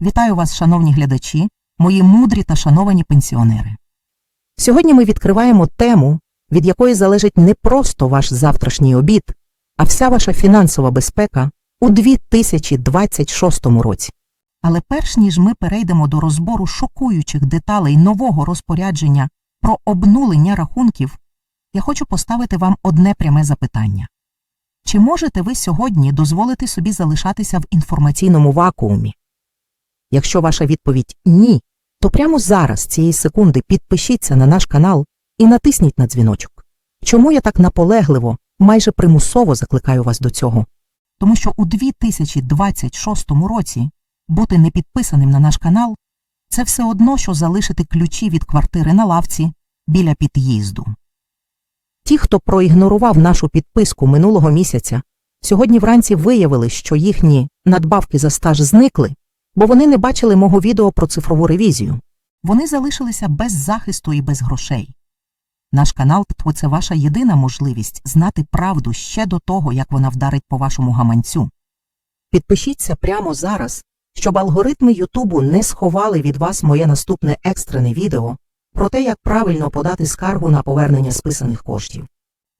Вітаю вас, шановні глядачі, мої мудрі та шановані пенсіонери. Сьогодні ми відкриваємо тему, від якої залежить не просто ваш завтрашній обід, а вся ваша фінансова безпека у 2026 році. Але перш ніж ми перейдемо до розбору шокуючих деталей нового розпорядження про обнулення рахунків, я хочу поставити вам одне пряме запитання. Чи можете ви сьогодні дозволити собі залишатися в інформаційному вакуумі? Якщо ваша відповідь ні, то прямо зараз, цієї секунди, підпишіться на наш канал і натисніть на дзвіночок. Чому я так наполегливо, майже примусово закликаю вас до цього? Тому що у 2026 році бути не підписаним на наш канал це все одно, що залишити ключі від квартири на лавці біля під'їзду. Ті, хто проігнорував нашу підписку минулого місяця, сьогодні вранці виявили, що їхні надбавки за стаж зникли, бо вони не бачили мого відео про цифрову ревізію. Вони залишилися без захисту і без грошей. Наш канал – це ваша єдина можливість знати правду ще до того, як вона вдарить по вашому гаманцю. Підпишіться прямо зараз, щоб алгоритми Ютубу не сховали від вас моє наступне екстрене відео про те, як правильно подати скаргу на повернення списаних коштів.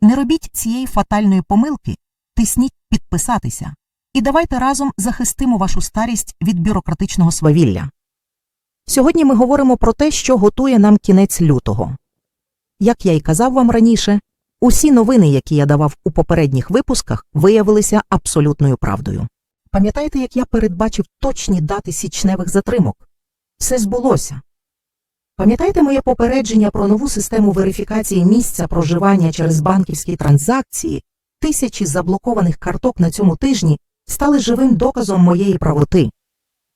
Не робіть цієї фатальної помилки, тисніть підписатися. І давайте разом захистимо вашу старість від бюрократичного свавілля. Сьогодні ми говоримо про те, що готує нам кінець лютого. Як я й казав вам раніше, усі новини, які я давав у попередніх випусках, виявилися абсолютною правдою. Пам'ятаєте, як я передбачив точні дати січневих затримок? Все збулося. Пам'ятаєте моє попередження про нову систему верифікації місця проживання через банківські транзакції? Тисячі заблокованих карток на цьому тижні стали живим доказом моєї правоти.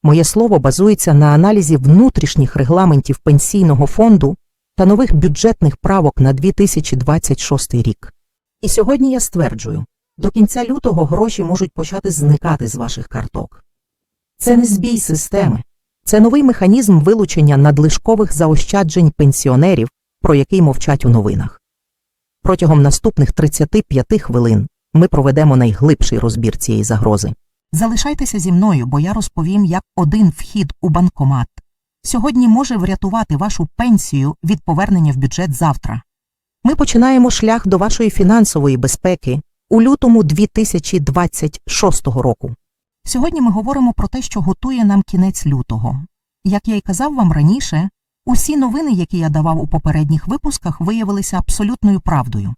Моє слово базується на аналізі внутрішніх регламентів пенсійного фонду та нових бюджетних правок на 2026 рік. І сьогодні я стверджую, до кінця лютого гроші можуть почати зникати з ваших карток. Це не збій системи, це новий механізм вилучення надлишкових заощаджень пенсіонерів, про який мовчать у новинах. Протягом наступних 35 хвилин ми проведемо найглибший розбір цієї загрози. Залишайтеся зі мною, бо я розповім, як один вхід у банкомат сьогодні може врятувати вашу пенсію від повернення в бюджет завтра. Ми починаємо шлях до вашої фінансової безпеки у лютому 2026 року. Сьогодні ми говоримо про те, що готує нам кінець лютого. Як я й казав вам раніше, усі новини, які я давав у попередніх випусках, виявилися абсолютною правдою.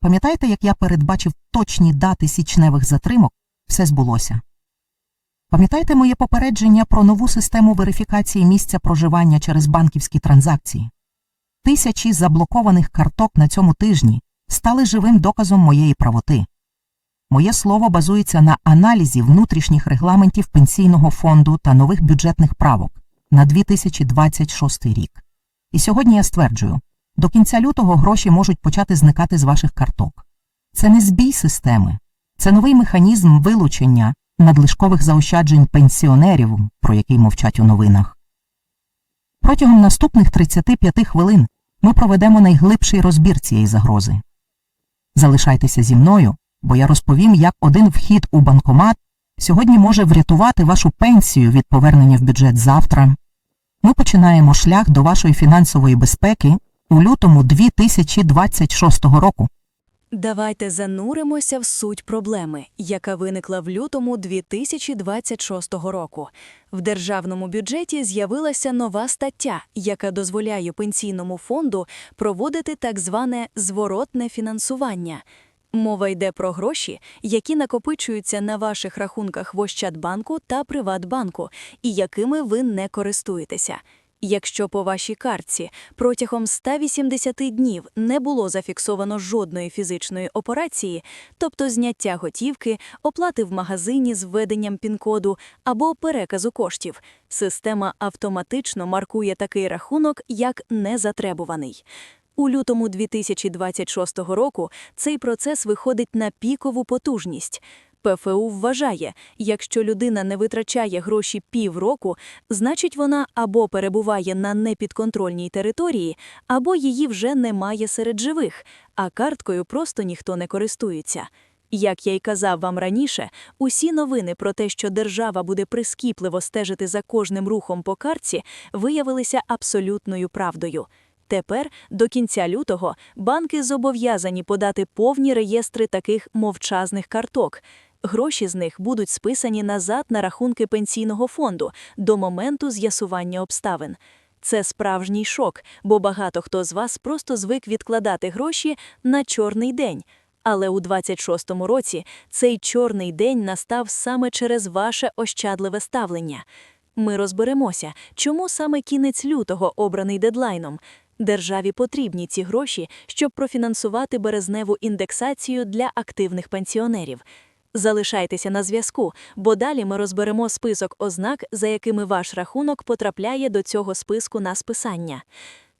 Пам'ятаєте, як я передбачив точні дати січневих затримок, все збулося. Пам'ятаєте моє попередження про нову систему верифікації місця проживання через банківські транзакції? Тисячі заблокованих карток на цьому тижні стали живим доказом моєї правоти. Моє слово базується на аналізі внутрішніх регламентів пенсійного фонду та нових бюджетних правок на 2026 рік. І сьогодні я стверджую, до кінця лютого гроші можуть почати зникати з ваших карток. Це не збій системи, це новий механізм вилучення надлишкових заощаджень пенсіонерів, про який мовчать у новинах. Протягом наступних 35 хвилин ми проведемо найглибший розбір цієї загрози. Залишайтеся зі мною, бо я розповім, як один вхід у банкомат сьогодні може врятувати вашу пенсію від повернення в бюджет завтра. Ми починаємо шлях до вашої фінансової безпеки у лютому 2026 року. Давайте зануримося в суть проблеми, яка виникла в лютому 2026 року. В державному бюджеті з'явилася нова стаття, яка дозволяє пенсійному фонду проводити так зване зворотне фінансування. Мова йде про гроші, які накопичуються на ваших рахунках в Ощадбанку та Приватбанку, і якими ви не користуєтеся. Якщо по вашій картці протягом 180 днів не було зафіксовано жодної фізичної операції, тобто зняття готівки, оплати в магазині з введенням пін-коду або переказу коштів, система автоматично маркує такий рахунок як незатребуваний. У лютому 2026 року цей процес виходить на пікову потужність. ПФУ вважає, якщо людина не витрачає гроші півроку, значить вона або перебуває на непідконтрольній території, або її вже немає серед живих, а карткою просто ніхто не користується. Як я й казав вам раніше, усі новини про те, що держава буде прискіпливо стежити за кожним рухом по картці, виявилися абсолютною правдою. Тепер, до кінця лютого, банки зобов'язані подати повні реєстри таких мовчазних карток. Гроші з них будуть списані назад на рахунки пенсійного фонду до моменту з'ясування обставин. Це справжній шок, бо багато хто з вас просто звик відкладати гроші на чорний день. Але у 26-му році цей чорний день настав саме через ваше ощадливе ставлення. Ми розберемося, чому саме кінець лютого обраний дедлайном. Державі потрібні ці гроші, щоб профінансувати березневу індексацію для активних пенсіонерів. Залишайтеся на зв'язку, бо далі ми розберемо список ознак, за якими ваш рахунок потрапляє до цього списку на списання.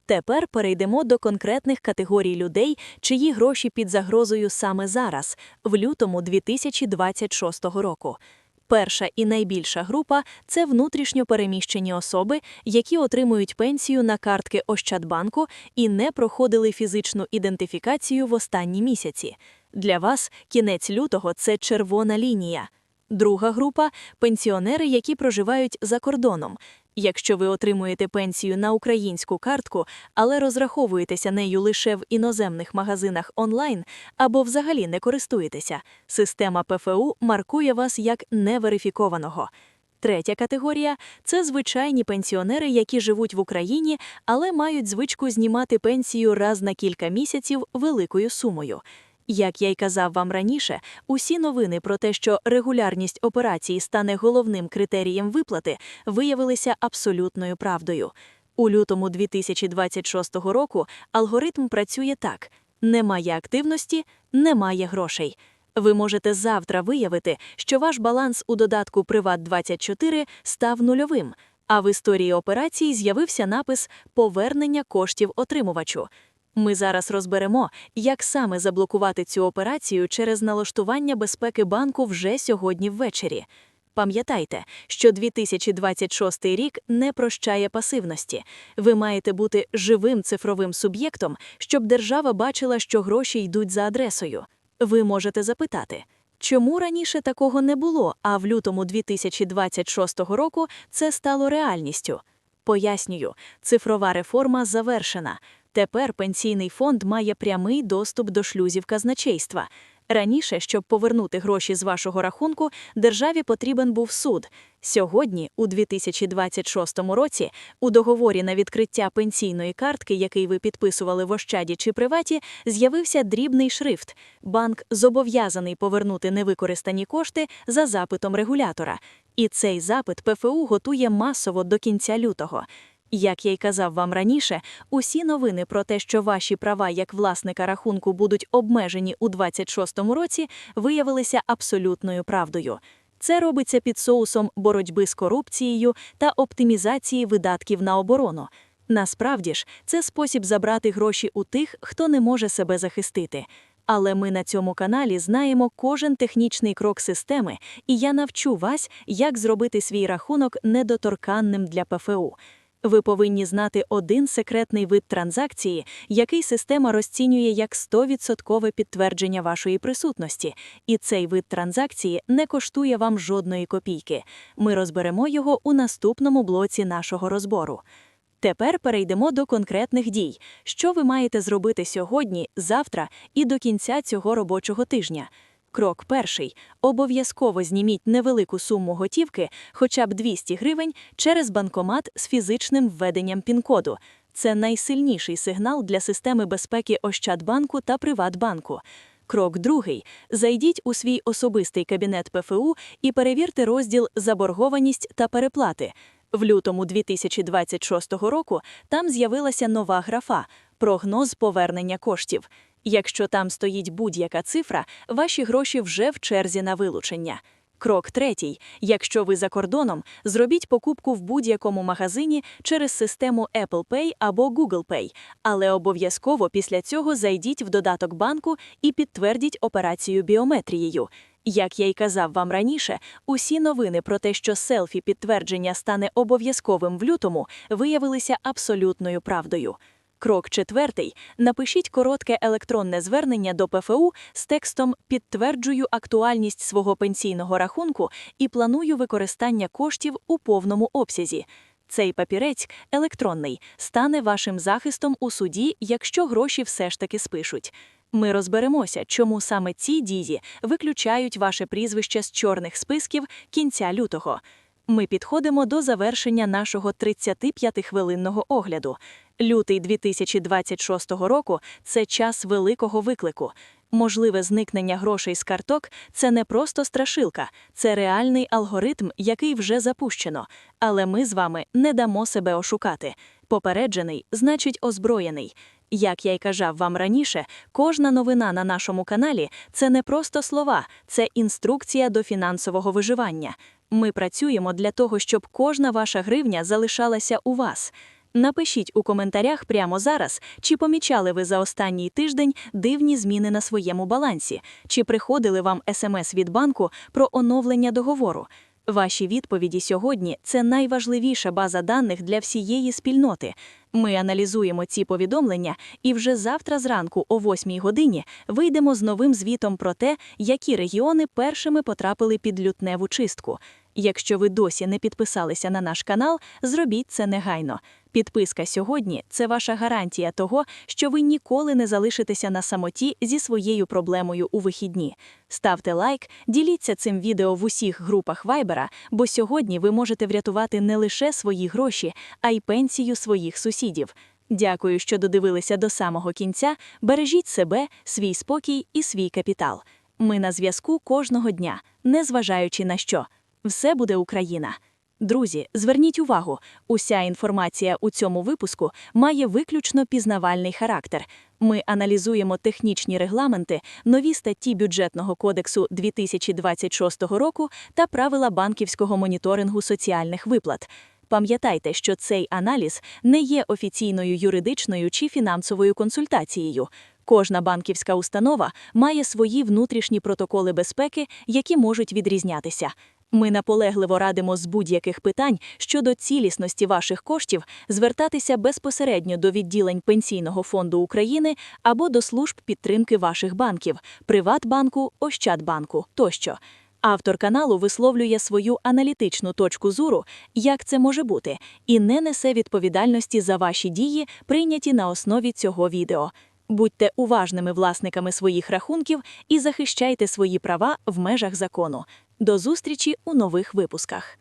Тепер перейдемо до конкретних категорій людей, чиї гроші під загрозою саме зараз, в лютому 2026 року. Перша і найбільша група це внутрішньо переміщені особи, які отримують пенсію на картки Ощадбанку і не проходили фізичну ідентифікацію в останні місяці. Для вас кінець лютого це червона лінія. Друга група пенсіонери, які проживають за кордоном. Якщо ви отримуєте пенсію на українську картку, але розраховуєтеся нею лише в іноземних магазинах онлайн або взагалі не користуєтеся, система ПФУ маркує вас як неверифікованого. Третя категорія це звичайні пенсіонери, які живуть в Україні, але мають звичку знімати пенсію раз на кілька місяців великою сумою. Як я й казав вам раніше, усі новини про те, що регулярність операцій стане головним критерієм виплати, виявилися абсолютною правдою. У лютому 2026 року алгоритм працює так: немає активності, немає грошей. Ви можете завтра виявити, що ваш баланс у додатку Приват24 став нульовим, а в історії операцій з'явився напис Повернення коштів отримувачу. Ми зараз розберемо, як саме заблокувати цю операцію через налаштування безпеки банку вже сьогодні ввечері. Пам'ятайте, що 2026 рік не прощає пасивності. Ви маєте бути живим цифровим суб'єктом, щоб держава бачила, що гроші йдуть за адресою. Ви можете запитати, чому раніше такого не було, а в лютому 2026 року це стало реальністю? Пояснюю, цифрова реформа завершена. Тепер пенсійний фонд має прямий доступ до шлюзів казначейства. Раніше, щоб повернути гроші з вашого рахунку, державі потрібен був суд. Сьогодні, у 2026 році, у договорі на відкриття пенсійної картки, який ви підписували в Ощаді чи приваті, з'явився дрібний шрифт. Банк зобов'язаний повернути невикористані кошти за запитом регулятора. І цей запит ПФУ готує масово до кінця лютого. Як я й казав вам раніше, усі новини про те, що ваші права як власника рахунку будуть обмежені у 26-му році, виявилися абсолютною правдою. Це робиться під соусом боротьби з корупцією та оптимізації видатків на оборону. Насправді ж, це спосіб забрати гроші у тих, хто не може себе захистити. Але ми на цьому каналі знаємо кожен технічний крок системи, і я навчу вас, як зробити свій рахунок недоторканним для ПФУ. Ви повинні знати один секретний вид транзакції, який система розцінює як 100% підтвердження вашої присутності, і цей вид транзакції не коштує вам жодної копійки. Ми розберемо його у наступному блоці нашого розбору. Тепер перейдемо до конкретних дій, що ви маєте зробити сьогодні, завтра і до кінця цього робочого тижня. Крок перший. Обов'язково зніміть невелику суму готівки, хоча б 200 гривень, через банкомат з фізичним введенням пін-коду. Це найсильніший сигнал для системи безпеки Ощадбанку та Приватбанку. Крок другий. Зайдіть у свій особистий кабінет ПФУ і перевірте розділ Заборгованість та переплати. В лютому 2026 року там з'явилася нова графа прогноз повернення коштів. Якщо там стоїть будь-яка цифра, ваші гроші вже в черзі на вилучення. Крок третій. Якщо ви за кордоном, зробіть покупку в будь-якому магазині через систему Apple Pay або Google Pay, але обов'язково після цього зайдіть в додаток банку і підтвердіть операцію біометрією. Як я й казав вам раніше, усі новини про те, що селфі підтвердження стане обов'язковим в лютому, виявилися абсолютною правдою. Крок четвертий. Напишіть коротке електронне звернення до ПФУ з текстом «Підтверджую актуальність свого пенсійного рахунку і планую використання коштів у повному обсязі». Цей папірець, електронний, стане вашим захистом у суді, якщо гроші все ж таки спишуть. Ми розберемося, чому саме ці дії виключають ваше прізвище з чорних списків кінця лютого. Ми підходимо до завершення нашого 35-хвилинного огляду. Лютий 2026 року – це час великого виклику. Можливе зникнення грошей з карток – це не просто страшилка, це реальний алгоритм, який вже запущено. Але ми з вами не дамо себе ошукати. Попереджений – значить озброєний. Як я й казав вам раніше, кожна новина на нашому каналі – це не просто слова, це інструкція до фінансового виживання. Ми працюємо для того, щоб кожна ваша гривня залишалася у вас. Напишіть у коментарях прямо зараз, чи помічали ви за останній тиждень дивні зміни на своєму балансі, чи приходили вам смс від банку про оновлення договору. Ваші відповіді сьогодні це найважливіша база даних для всієї спільноти. Ми аналізуємо ці повідомлення і вже завтра зранку о 8 годині вийдемо з новим звітом про те, які регіони першими потрапили під лютневу чистку. Якщо ви досі не підписалися на наш канал, зробіть це негайно. Підписка сьогодні це ваша гарантія того, що ви ніколи не залишитеся на самоті зі своєю проблемою у вихідні. Ставте лайк, діліться цим відео в усіх групах Вайбера, бо сьогодні ви можете врятувати не лише свої гроші, а й пенсію своїх сусідів. Дякую, що додивилися до самого кінця. Бережіть себе, свій спокій і свій капітал. Ми на зв'язку кожного дня, незважаючи на що. Все буде Україна. Друзі, зверніть увагу, уся інформація у цьому випуску має виключно пізнавальний характер. Ми аналізуємо технічні регламенти, нові статті бюджетного кодексу 2026 року та правила банківського моніторингу соціальних виплат. Пам'ятайте, що цей аналіз не є офіційною юридичною чи фінансовою консультацією. Кожна банківська установа має свої внутрішні протоколи безпеки, які можуть відрізнятися. Ми наполегливо радимо з будь-яких питань щодо цілісності ваших коштів звертатися безпосередньо до відділень Пенсійного фонду України або до служб підтримки ваших банків, Приватбанку, Ощадбанку тощо. Автор каналу висловлює свою аналітичну точку зору, як це може бути, і не несе відповідальності за ваші дії, прийняті на основі цього відео. Будьте уважними власниками своїх рахунків і захищайте свої права в межах закону. До зустрічі у нових випусках.